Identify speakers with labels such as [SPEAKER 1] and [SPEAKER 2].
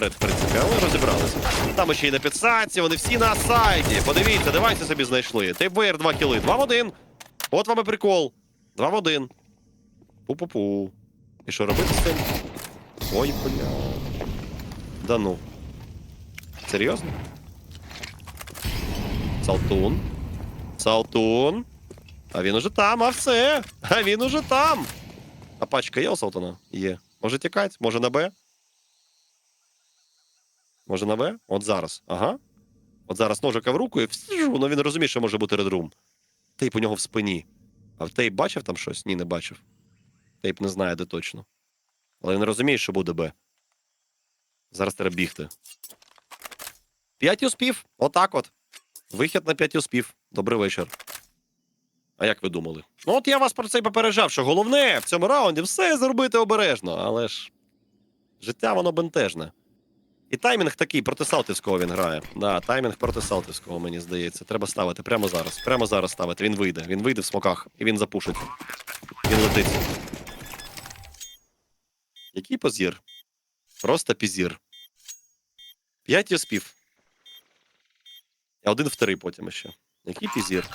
[SPEAKER 1] принципі, але розібралися. Там ще й на підсадці, вони всі на сайті. Подивіться, давайте собі знайшли. ТБР 2 кіли. 2 в 1. От вам і прикол. 2 в 1. Пу-пу-пу. І що робити з цим? Ой, бля. Да ну. Серйозно? Салтун. Салтун. А він уже там, а все. А він уже там. А пачка є у Салтона? Є. Може тікати? Може на Б? Може на Б? От зараз. Ага. От зараз ножика в руку і ну він розуміє, що може бути редрум. Тейп у нього в спині. А Тейп бачив там щось? Ні, не бачив. Тейп не знає, де точно. Але він розуміє, що буде Б. Зараз треба бігти. П'ять успів. Отак от. Вихід на п'ять успів. Добрий вечір. А як ви думали? Ну, от я вас про це й попереджав, що головне в цьому раунді все зробити обережно, але ж життя воно бентежне. І таймінг такий проти Салтівського він грає. Да, таймінг проти Салтівського, мені здається. Треба ставити прямо зараз. Прямо зараз ставити. Він вийде. Він вийде в смоках і він запушить. Він летить. Який позір? Просто пізір. П'ять я спів. А один в три потім ще. Який пізір.